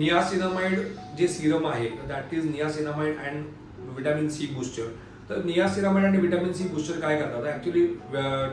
Niacinamide जे serum आहे that is niacinamide and vitamin C booster तर नियासिनामाइड आणि विटॅमिन सी बूस्टर काय करतात? ॲक्च्युली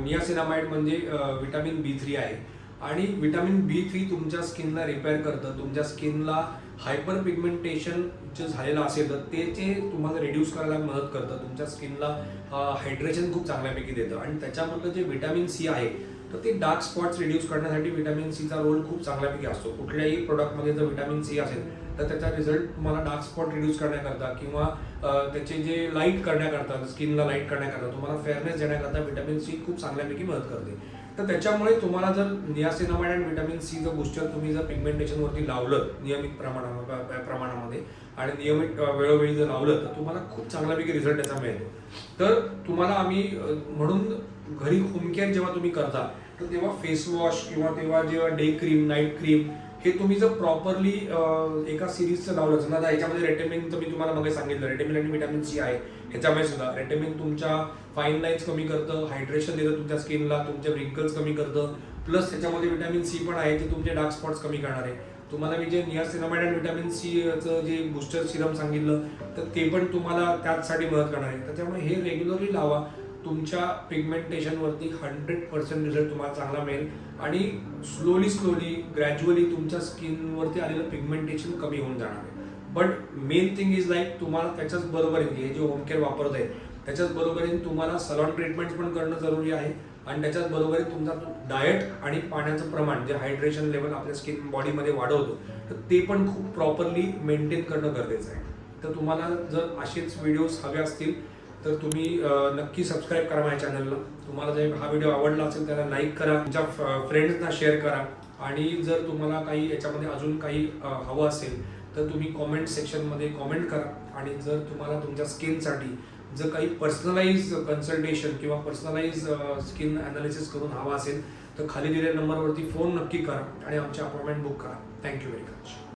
नियासिनामाइड म्हणजे विटॅमिन बी थ्री आहे. आणि विटॅमिन बी थ्री तुमच्या स्किनला रिपेअर करतं. तुमच्या स्किनला हायपर पिगमेंटेशन जे झालेलं असेल तर ते जे तुम्हाला रिड्यूस करायला मदत करतं. तुमच्या स्किनला हायड्रेशन खूप चांगल्यापैकी देतं. आणि त्याच्यामधलं जे विटॅमिन सी आहे तर ते डार्क स्पॉट्स रिड्यूस करण्यासाठी व्हिटॅमिन सीचा रोल खूप चांगल्यापैकी असतो. कुठल्याही प्रोडक्टमध्ये जर व्हिटॅमिन सी असेल तर त्याचा रिझल्ट तुम्हाला डार्क स्पॉट रिड्यूस करण्याकरता किंवा त्याचे जे लाइट करण्याकरता स्किनला लाइट करण्याकरता तुम्हाला फेअरनेस देण्याकरता विटॅमिन सी खूप चांगल्यापैकी मदत करते. तर त्याच्यामुळे तुम्हाला जर नियासिनामाइड आणि विटॅमिन सी जर बुस्टर तुम्ही जर पिगमेंटेशनवरती लावलं नियमित प्रमाणा प्रमाणामध्ये आणि नियमित वेळोवेळी जर लावलं तर तुम्हाला खूप चांगल्यापैकी रिझल्ट त्याचा मिळतो तर तुम्हाला आम्ही म्हणून घरी होम केअर जेव्हा तुम्ही करता तर तेव्हा फेस वॉश किंवा तेव्हा जेव्हा डे क्रीम नाईट क्रीम हे तुम्ही जर प्रॉपरली एका सिरीजचं लावलं समजा आता याच्यामध्ये रेटेमिन तर मी तुम्हाला मग सांगितलं रेटेमिन आणि विटॅमिन सी आहे ह्याच्यामुळे सुद्धा. रेटेमिन तुमच्या फाईन लाईन्स कमी करतं हायड्रेशन देतं तुमच्या स्किनला तुमच्या रिंकल्स कमी करतं प्लस त्याच्यामध्ये विटॅमिन सी पण आहे जे तुमचे डार्क स्पॉट्स कमी करणार आहे. तुम्हाला मी जे नियासिनामाइड आणि विटॅमिन सीचं जे बूस्टर सिरम सांगितलं तर ते पण तुम्हाला त्याचसाठी मदत करणार आहे. त्याच्यामुळे हे रेग्युलरली लावा. तुमच्या पिगमेंटेशनवरती हंड्रेड पर्सेंट रिझल्ट तुम्हाला चांगला मिळेल. आणि स्लोली स्लोली ग्रॅज्युअली तुमच्या स्किनवरती आलेलं पिगमेंटेशन कमी होऊन जाणार आहे. But main thing is like तुम्हाला त्याच्याच बरोबरीने हे जे होम केअर वापरत आहे त्याच्याच बरोबरीने तुम्हाला सलॉन ट्रीटमेंट पण करणं जरुरी आहे. आणि त्याच्याच बरोबर तुमचा डाएट आणि पाण्याचं प्रमाण जे हायड्रेशन लेवल आपल्या स्किन बॉडीमध्ये वाढवतो तर ते पण खूप प्रॉपरली मेंटेन करणं गरजेचं आहे. तर तुम्हाला जर असेच व्हिडिओज हवे असतील तर तुम्ही नक्की सबस्क्राईब करा माझ्या चॅनलला तुम्हाला जर हा व्हिडिओ आवडला असेल त्याला लाईक करा तुमच्या फ्रेंड्सना शेअर करा. आणि जर तुम्हाला काही याच्यामध्ये अजून काही हवं असेल तर तुम्ही कॉमेंट सेक्शनमध्ये कॉमेंट करा. आणि जर तुम्हाला तुमच्या स्किनसाठी जर काही पर्सनलाइज कन्सल्टेशन किंवा पर्सनलाइज स्किन अनालिसिस करून हवा असेल तर खाली दिलेल्या नंबरवरती फोन नक्की करा आणि आमची अपॉइंटमेंट बुक करा. Thank you very much